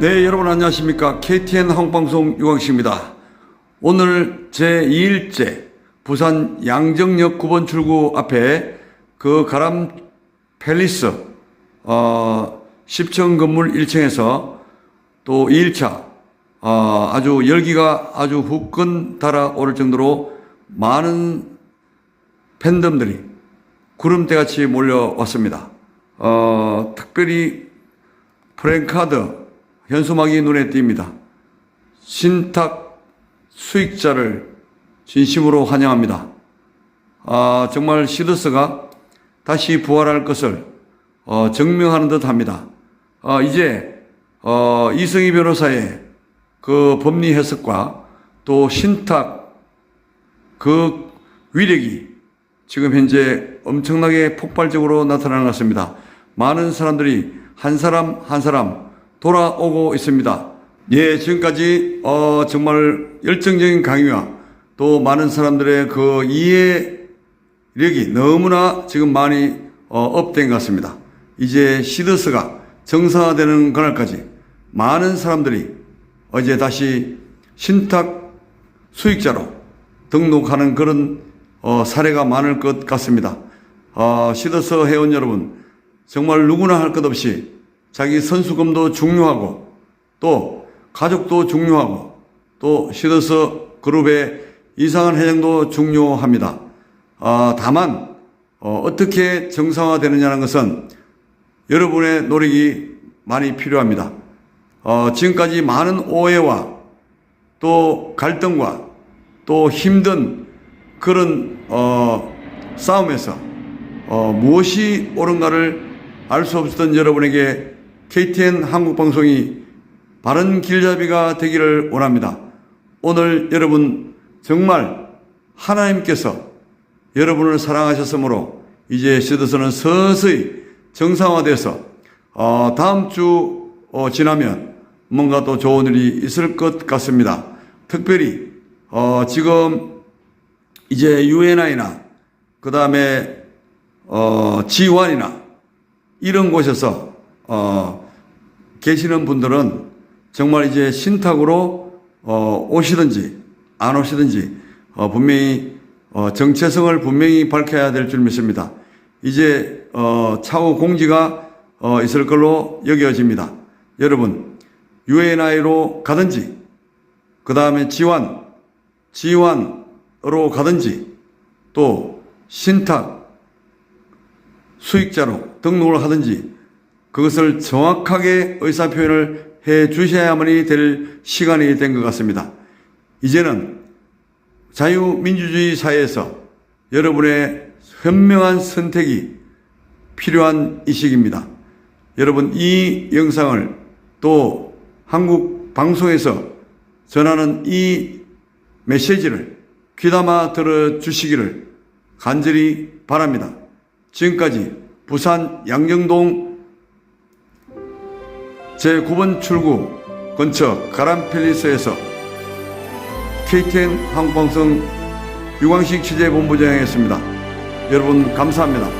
네, 여러분 안녕하십니까. KTN 한국방송 유광식입니다. 오늘 제2일째 부산 양정역 9번 출구 앞에 그 가람 팰리스, 어, 10층 건물 1층에서 또 2일차, 어, 아주 열기가 아주 후끈 달아오를 정도로 많은 팬덤들이 구름대같이 몰려왔습니다. 어, 특별히 프랭카드 현수막이 눈에 띕니다. 신탁 수익자를 진심으로 환영합니다. 아, 정말 시드스가 다시 부활할 것을 어, 증명하는 듯 합니다. 어, 이제 어, 이승희 변호사의 그 법리 해석과 또 신탁 그 위력이 지금 현재 엄청나게 폭발적으로 나타나는 것 같습니다. 많은 사람들이 한 사람 한 사람 돌아오고 있습니다. 예, 지금까지 어, 정말 열정적인 강의와 또 많은 사람들의 그 이해력이 너무나 지금 많이 어, 업된 것 같습니다. 이제 시드스가 정상화되는 그날까지 많은 사람들이 어제 다시 신탁 수익자로 등록하는 그런 어, 사례가 많을 것 같습니다. 어, 시더스 회원 여러분, 정말 누구나 할 것 없이 자기 선수금도 중요하고 또 가족도 중요하고 또 시더스 그룹의 이상한 회장도 중요합니다. 어, 다만 어, 떻게 정상화되느냐는 것은 여러분의 노력이 많이 필요합니다. 어, 지금까지 많은 오해와 또 갈등과 또 힘든 그런 어, 싸움에서 어, 무엇이 옳은가를 알 수 없었던 여러분에게 KTN 한국방송이 바른 길잡이가 되기를 원합니다. 오늘 여러분 정말 하나님께서 여러분을 사랑하셨으므로 이제 시드서는 서서히 정상화돼서 어, 다음 주 어, 지나면 뭔가 또 좋은 일이 있을 것 같습니다. 특별히 어, 지금 이제 UNI나 그 다음에 어, G1이나 이런 곳에서 어, 계시는 분들은 정말 이제 신탁으로 어, 오시든지 안 오시든지 어, 분명히 어, 정체성을 분명히 밝혀야 될 줄 믿습니다. 이제 어, 차후 공지가 어, 있을 걸로 여겨집니다. 여러분 UNI로 가든지 그 다음에 G1 G1으로 가든지 또 신탁 수익자로 등록을 하든지 그것을 정확하게 의사표현을 해 주셔야만이 될 시간이 된 것 같습니다. 이제는 자유민주주의 사회에서 여러분의 현명한 선택이 필요한 이 시기입니다. 여러분 이 영상을 또 한국 방송에서 전하는 이 메시지를 귀담아 들어주시기를 간절히 바랍니다. 지금까지 부산 양정동 제9번 출구 근처 가람필리스에서 KTN 한국방송 유광식 취재본부장이었습니다. 여러분 감사합니다.